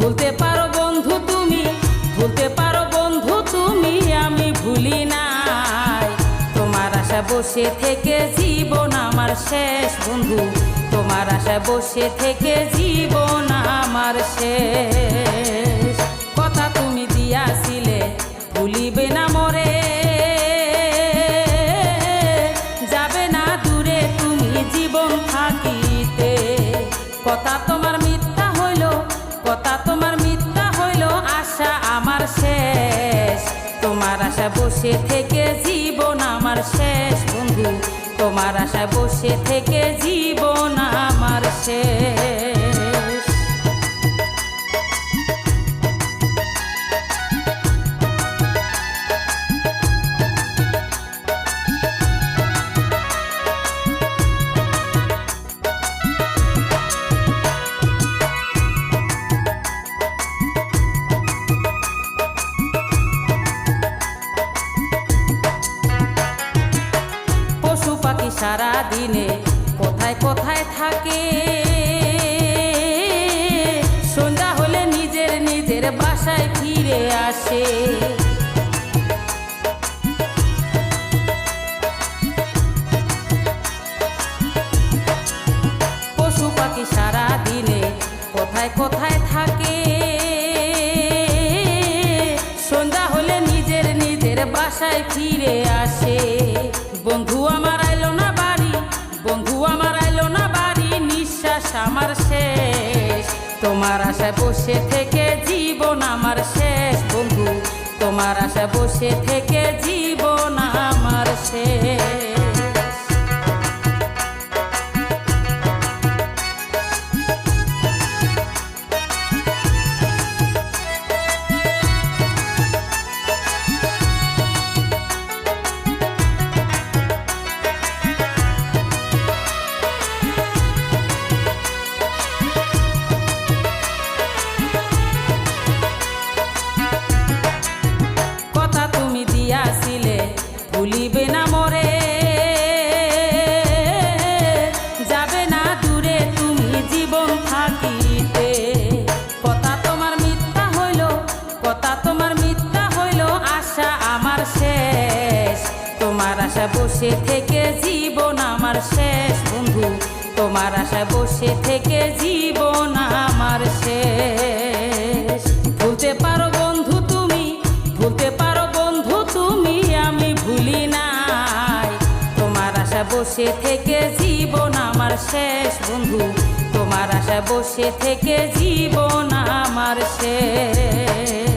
ভুলতে পারো বন্ধু তুমি, ভুলতে পারো বন্ধু তুমি, আমি ভুলি নাই। তোমার আশা বসে থেকে জীবন আমার শেষ বন্ধু। তোমার আশা বসে থেকে জীবন আমার শেষ। বসে থেকে জীবন আমার শেষ বন্ধু। তোমার আশায় বসে থেকে জীবন আমার শেষ। দিনে কোথায় কোথায় থাকে। সন্ধ্যা হলে নিজের নিজের বাসায় ফিরে আসে। পশু পাখি সারা দিনে কোথায় কোথায় থাকে। সন্ধ্যা হলে নিজের নিজের বাসায় ফিরে আসে। বন্ধু আমার তোমার আশায় বসে থেকে জীবন আমার শেষ, বন্ধু। তোমার আশায় বসে থেকে জীবন আমার শেষ। আশা বসে থেকে জীবন আমার শেষ, বন্ধু। তোমার আশা বসে থেকে জীবন আমার শেষ। ভুলতে পারো বন্ধু তুমি, ভুলতে পারো বন্ধু তুমি, আমি ভুলি নাই। তোমার আশা বসে থেকে জীবন আমার শেষ, বন্ধু। তোমার আশা বসে থেকে জীবন আমার শেষ।